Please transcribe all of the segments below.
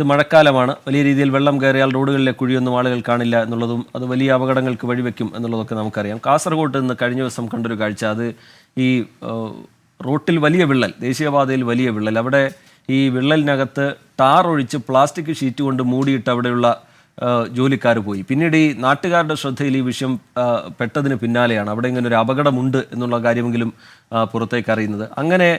ഇത് മഴക്കാലമാണ്. വലിയ രീതിയിൽ വെള്ളം കയറിയാൽ റോഡുകളിലെ കുഴിയൊന്നും ആളുകൾ കാണില്ല എന്നുള്ളതും അത് വലിയ അപകടങ്ങൾക്ക് വഴിവെക്കും എന്നുള്ളതൊക്കെ നമുക്കറിയാം. കാസർഗോഡ് നിന്ന് കഴിഞ്ഞ ദിവസം കണ്ടൊരു കാഴ്ച. അത് ഈ റോട്ടിൽ വലിയ വിള്ളൽ ദേശീയപാതയിൽ വലിയ വിള്ളൽ. അവിടെ ഈ വിള്ളലിനകത്ത് ടാർ ഒഴിച്ച് പ്ലാസ്റ്റിക് ഷീറ്റ് കൊണ്ട് മൂടിയിട്ട് അവിടെയുള്ള ജോലിക്കാർ പോയി. പിന്നീട് ഈ നാട്ടുകാരുടെ ശ്രദ്ധയിൽ ഈ വിഷയം പെട്ടതിന് പിന്നാലെയാണ്. അവിടെ ഇങ്ങനെ ഒരു അപകടമുണ്ട് എന്നുള്ള കാര്യമെങ്കിലും പുറത്തേക്ക് അറിയുന്നത്. അങ്ങനെ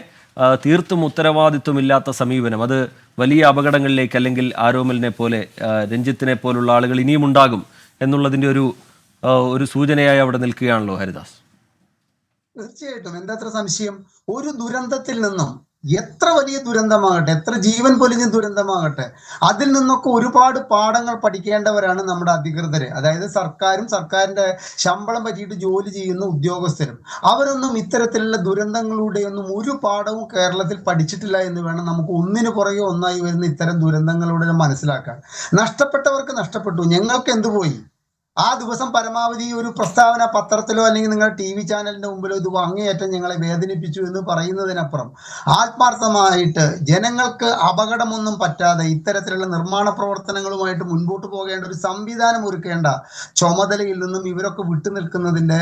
തീർത്തും ഉത്തരവാദിത്വമില്ലാത്ത സമീപനം. അത് വലിയ അപകടങ്ങളിലേക്ക് അല്ലെങ്കിൽ ആരോമലിനെ പോലെ രഞ്ജിത്തിനെ പോലുള്ള ആളുകൾ ഇനിയും ഉണ്ടാകും എന്നുള്ളതിന്റെ ഒരു ഒരു സൂചനയായി അവിടെ നിൽക്കുകയാണല്ലോ ഹരിദാസ്. തീർച്ചയായിട്ടും. എന്താ അത്ര സംശയം? ഒരു ദുരന്തത്തിൽ നിന്നും എത്ര വലിയ ദുരന്തമാകട്ടെ എത്ര ജീവൻ പൊലിഞ്ഞ ദുരന്തമാകട്ടെ അതിൽ നിന്നൊക്കെ ഒരുപാട് പാഠങ്ങൾ പഠിക്കേണ്ടവരാണ് നമ്മുടെ അധികൃതർ. അതായത് സർക്കാരും സർക്കാരിന്റെ ശമ്പളം പറ്റിയിട്ട് ജോലി ചെയ്യുന്ന ഉദ്യോഗസ്ഥരും. അവരൊന്നും ഇത്തരത്തിലുള്ള ദുരന്തങ്ങളുടെ ഒന്നും ഒരു പാഠവും കേരളത്തിൽ പഠിച്ചിട്ടില്ല എന്ന് വേണം നമുക്ക് ഒന്നിനു പുറകെ ഒന്നായി വരുന്ന ഇത്തരം ദുരന്തങ്ങളുടെ മനസ്സിലാക്കാൻ. നഷ്ടപ്പെട്ടവർക്ക് നഷ്ടപ്പെട്ടു. ഞങ്ങൾക്ക് എന്ത് പോയി? ആ ദിവസം പരമാവധി ഒരു പ്രസ്താവന പത്രത്തിലോ അല്ലെങ്കിൽ നിങ്ങൾ ടി വി ചാനലിന്റെ മുമ്പിലോ ഇത് അങ്ങേയറ്റം ഞങ്ങളെ വേദനിപ്പിച്ചു എന്ന് പറയുന്നതിനപ്പുറം ആത്മാർത്ഥമായിട്ട് ജനങ്ങൾക്ക് അപകടമൊന്നും പറ്റാതെ ഇത്തരത്തിലുള്ള നിർമ്മാണ പ്രവർത്തനങ്ങളുമായിട്ട് മുൻപോട്ട് പോകേണ്ട ഒരു സംവിധാനം ഒരുക്കേണ്ട ചുമതലയിൽ നിന്നും ഇവരൊക്കെ വിട്ടുനിൽക്കുന്നതിന്റെ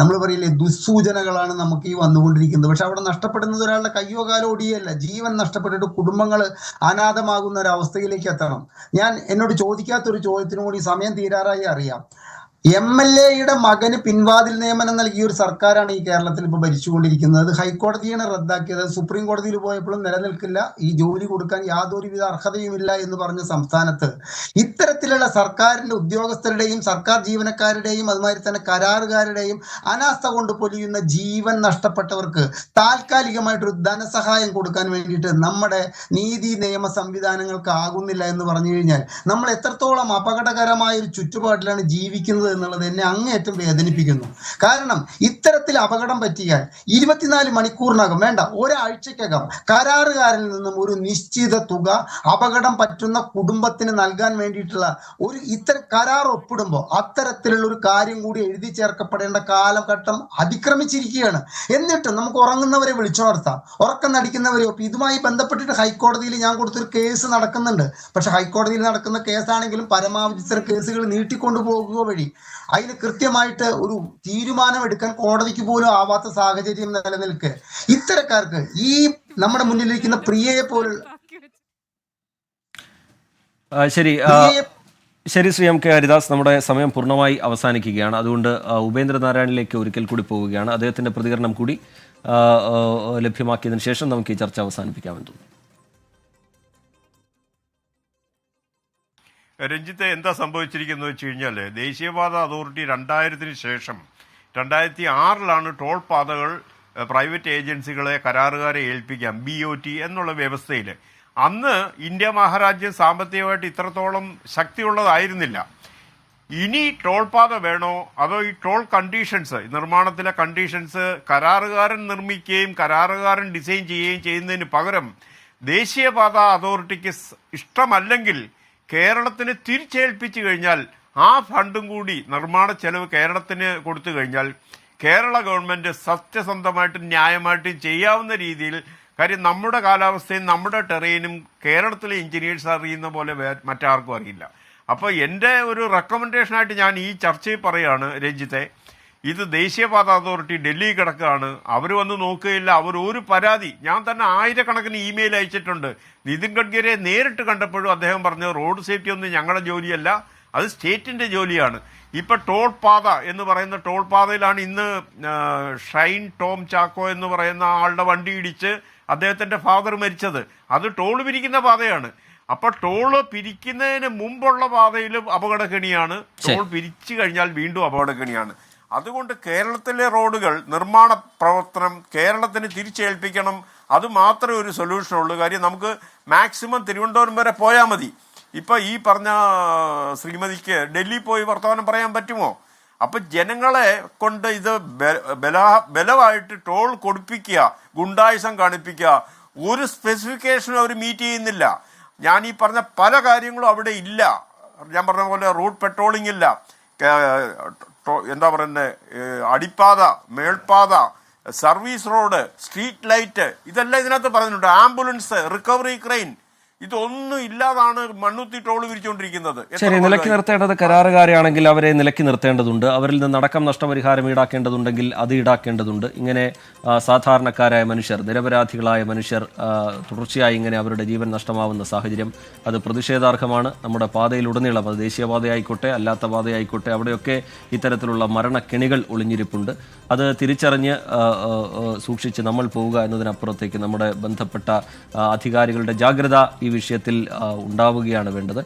നമ്മൾ പറയില്ലേ ദുസ്സൂചനകളാണ് നമുക്ക് ഈ വന്നുകൊണ്ടിരിക്കുന്നത്. പക്ഷെ അവിടെ നഷ്ടപ്പെടുന്നത് ഒരാളുടെ കയ്യോ കാലോ ഒടിയല്ല. ജീവൻ നഷ്ടപ്പെട്ടിട്ട് കുടുംബങ്ങൾ അനാഥമാകുന്ന ഒരു അവസ്ഥയിലേക്ക് എത്തണം. ഞാൻ എന്നോട് ചോദിക്കാത്തൊരു ചോദ്യത്തിനും കൂടി സമയം തീരാറായി അറിയാം. എം എൽ എയുടെ മകന് പിൻവാതിൽ നിയമനം നൽകിയ ഒരു സർക്കാരാണ് ഈ കേരളത്തിൽ ഇപ്പോൾ ഭരിച്ചുകൊണ്ടിരിക്കുന്നത്. ഹൈക്കോടതിയാണ് റദ്ദാക്കിയത്. സുപ്രീം കോടതിയിൽ പോയപ്പോഴും നിലനിൽക്കില്ല. ഈ ജോലി കൊടുക്കാൻ യാതൊരുവിധ അർഹതയുമില്ല എന്ന് പറഞ്ഞ സംസ്ഥാനത്ത് ഇത്തരത്തിലുള്ള സർക്കാരിന്റെ ഉദ്യോഗസ്ഥരുടെയും സർക്കാർ ജീവനക്കാരുടെയും അതുമാതിരി തന്നെ കരാറുകാരുടെയും അനാസ്ഥ കൊണ്ട് പൊലിയുന്ന ജീവൻ നഷ്ടപ്പെട്ടവർക്ക് താൽക്കാലികമായിട്ടൊരു ധനസഹായം കൊടുക്കാൻ വേണ്ടിയിട്ട് നമ്മുടെ നീതി നിയമ സംവിധാനങ്ങൾക്ക് ആകുന്നില്ല എന്ന് പറഞ്ഞു കഴിഞ്ഞാൽ നമ്മൾ എത്രത്തോളം അപകടകരമായ ഒരു ചുറ്റുപാടിലാണ് ജീവിക്കുന്നത് എന്നുള്ളത് എന്നെ അങ്ങേയറ്റം വേദനിപ്പിക്കുന്നു. കാരണം ഇത്തരത്തിൽ അപകടം പറ്റിയാൽ ഇരുപത്തിനാല് മണിക്കൂറിനകം വേണ്ട ഒരാഴ്ചക്കകം കരാറുകാരിൽ നിന്നും ഒരു നിശ്ചിത തുക അപകടം പറ്റുന്ന കുടുംബത്തിന് നൽകാൻ വേണ്ടിയിട്ടുള്ള ഒരു ഇത്തരം കരാർ ഒപ്പിടുമ്പോൾ അത്തരത്തിലുള്ള ഒരു കാര്യം കൂടി എഴുതി ചേർക്കപ്പെടേണ്ട കാലഘട്ടം അതിക്രമിച്ചിരിക്കുകയാണ്. എന്നിട്ട് നമുക്ക് ഉറങ്ങുന്നവരെ വിളിച്ചുണർത്താം ഉറക്കം നടിക്കുന്നവരെ ഇതുമായി ബന്ധപ്പെട്ടിട്ട് ഹൈക്കോടതിയിൽ ഞാൻ കൊടുത്തൊരു കേസ് നടക്കുന്നുണ്ട്. പക്ഷെ ഹൈക്കോടതിയിൽ നടക്കുന്ന കേസാണെങ്കിലും പരമാവധി ഇത്തരം കേസുകൾ നീട്ടിക്കൊണ്ടു പോകുക വഴി അതിന് കൃത്യമായിട്ട് ഒരു തീരുമാനം എടുക്കാൻ കോടതിക്ക് പോലും ആവാത്ത സാഹചര്യം നിലനിൽക്ക്. ഇത്തരക്കാർക്ക് ഈ നമ്മുടെ മുന്നിലിരിക്കുന്ന പ്രിയയെ പോലുള്ള ശരി ശരി ശ്രീ എം കെ ഹരിദാസ്. നമ്മുടെ സമയം പൂർണമായി അവസാനിക്കുകയാണ്. അതുകൊണ്ട് ഉപേന്ദ്രനാരായണിലേക്ക് ഒരിക്കൽ കൂടി പോവുകയാണ്. അദ്ദേഹത്തിന്റെ പ്രതികരണം കൂടി ലഭ്യമാക്കിയതിനു ശേഷം നമുക്ക് ഈ ചർച്ച അവസാനിപ്പിക്കാമെന്ന് തോന്നുന്നു. രഞ്ജിത്ത് എന്താ സംഭവിച്ചിരിക്കുന്നത് വെച്ച് കഴിഞ്ഞാൽ ദേശീയപാത അതോറിറ്റി രണ്ടായിരത്തിന് ശേഷം രണ്ടായിരത്തി ആറിലാണ് ടോൾ പാതകൾ പ്രൈവറ്റ് ഏജൻസികളെ കരാറുകാരെ ഏൽപ്പിക്കാം ബി ഒ ടി എന്നുള്ള വ്യവസ്ഥയിൽ അന്ന് ഇന്ത്യ മഹാരാജ്യം സാമ്പത്തികമായിട്ട് ഇത്രത്തോളം ശക്തിയുള്ളതായിരുന്നില്ല. ഇനി ടോൾ പാത വേണോ? അതോ ഈ ടോൾ കണ്ടീഷൻസ് നിർമ്മാണത്തിലെ കണ്ടീഷൻസ് കരാറുകാരൻ നിർമ്മിക്കുകയും കരാറുകാരൻ ഡിസൈൻ ചെയ്യുകയും ചെയ്യുന്നതിന് പകരം ദേശീയപാത അതോറിറ്റിക്ക് ഇഷ്ടമല്ലെങ്കിൽ കേരളത്തിന് തിരിച്ചേൽപ്പിച്ചു കഴിഞ്ഞാൽ ആ ഫണ്ടും കൂടി നിർമ്മാണ ചെലവ് കേരളത്തിന് കൊടുത്തു കഴിഞ്ഞാൽ കേരള ഗവൺമെന്റ് സത്യസന്ധമായിട്ടും ന്യായമായിട്ടും ചെയ്യാവുന്ന രീതിയിൽ കാര്യം നമ്മുടെ കാലാവസ്ഥയും നമ്മുടെ ടെറൈനും കേരളത്തിലെ എഞ്ചിനീയേഴ്സ് അറിയുന്ന പോലെ മറ്റാർക്കും അറിയില്ല. അപ്പോൾ എന്റെ ഒരു റെക്കമെൻഡേഷനായിട്ട് ഞാൻ ഈ ചർച്ചയിൽ പറയുകയാണ് രഞ്ജിത്തെ. ഇത് ദേശീയപാത അതോറിറ്റി ഡൽഹി കിടക്കുകയാണ്. അവർ വന്ന് നോക്കുകയില്ല. അവർ ഒരു പരാതി. ഞാൻ തന്നെ ആയിരക്കണക്കിന് ഇമെയിൽ അയച്ചിട്ടുണ്ട്. നിതിൻ ഗഡ്കരിയെ നേരിട്ട് കണ്ടപ്പോഴും അദ്ദേഹം പറഞ്ഞു റോഡ് സേഫ്റ്റി ഒന്നും ഞങ്ങളുടെ ജോലിയല്ല. അത് സ്റ്റേറ്റിന്റെ ജോലിയാണ്. ഇപ്പൊ ടോൾ പാത എന്ന് പറയുന്ന ടോൾ പാതയിലാണ് ഇന്ന് ഷൈൻ ടോം ചാക്കോ എന്ന് പറയുന്ന ആളുടെ വണ്ടി ഇടിച്ച് അദ്ദേഹത്തിന്റെ ഫാദർ മരിച്ചത്. അത് ടോൾ പിരിക്കുന്ന പാതയാണ്. അപ്പൊ ടോൾ പിരിക്കുന്നതിന് മുമ്പുള്ള പാതയിലും അപകടക്കെണിയാണ്. ടോൾ പിരിച്ചു കഴിഞ്ഞാൽ വീണ്ടും അപകടക്കെണിയാണ്. അതുകൊണ്ട് കേരളത്തിലെ റോഡുകൾ നിർമ്മാണ പ്രവർത്തനം കേരളത്തിന് തിരിച്ചേൽപ്പിക്കണം. അത് മാത്രമേ ഒരു സൊല്യൂഷൻ ഉള്ളൂ. കാര്യം നമുക്ക് മാക്സിമം തിരുവനന്തപുരം വരെ പോയാൽ മതി. ഇപ്പൊ ഈ പറഞ്ഞ ശ്രീമതിക്ക് ഡൽഹി പോയി വർത്തമാനം പറയാൻ പറ്റുമോ? അപ്പൊ ജനങ്ങളെ കൊണ്ട് ഇത് ബല- ബല- ബലമായിട്ട് ടോൾ കൊടുപ്പിക്കുക ഗുണ്ടായുസം കാണിപ്പിക്കുക ഒരു സ്പെസിഫിക്കേഷനും അവർ മീറ്റ് ചെയ്യുന്നില്ല. ഞാൻ ഈ പറഞ്ഞ പല കാര്യങ്ങളും അവിടെ ഇല്ല. ഞാൻ പറഞ്ഞ പോലെ റൂട്ട് പെട്രോളിംഗ് ഇല്ല. എന്താ പറയുന്നത് അടിപ്പാത മേൽപ്പാത സർവീസ് റോഡ് സ്ട്രീറ്റ് ലൈറ്റ് ഇതെല്ലാം ഇതിനകത്ത് പറഞ്ഞിട്ടുണ്ട്. ആംബുലൻസ് റിക്കവറി ക്രെയിൻ ഇതൊന്നും ഇല്ലാതാണ് മണ്ണുത്തി ടോൾ വിരിച്ചുകൊണ്ടിരിക്കുന്നത് ശരി നിലയ്ക്ക്? നിർത്തേണ്ടത് കരാറുകാരെയാണെങ്കിൽ അവരെ നിലയ്ക്ക് നിർത്തേണ്ടതുണ്ട്. അവരിൽ നിന്ന് അടക്കം നഷ്ടപരിഹാരം ഈടാക്കേണ്ടതുണ്ടെങ്കിൽ അത് ഈടാക്കേണ്ടതുണ്ട്. ഇങ്ങനെ സാധാരണക്കാരായ മനുഷ്യർ നിരപരാധികളായ മനുഷ്യർ തുടർച്ചയായി ഇങ്ങനെ അവരുടെ ജീവൻ നഷ്ടമാവുന്ന സാഹചര്യം അത് പ്രതിഷേധാർഹമാണ്. നമ്മുടെ പാതയിലുടനീളം അത് ദേശീയപാതയായിക്കോട്ടെ അല്ലാത്ത പാതയായിക്കോട്ടെ അവിടെയൊക്കെ ഇത്തരത്തിലുള്ള മരണക്കെണികൾ ഒളിഞ്ഞിരിപ്പുണ്ട്. അത് തിരിച്ചറിഞ്ഞ് സൂക്ഷിച്ച് നമ്മൾ പോവുക എന്നതിനപ്പുറത്തേക്ക് നമ്മുടെ ബന്ധപ്പെട്ട അധികാരികളുടെ ജാഗ്രത ഈ വിഷയത്തിൽ ഉണ്ടാവുകയാണ് വേണ്ടത്.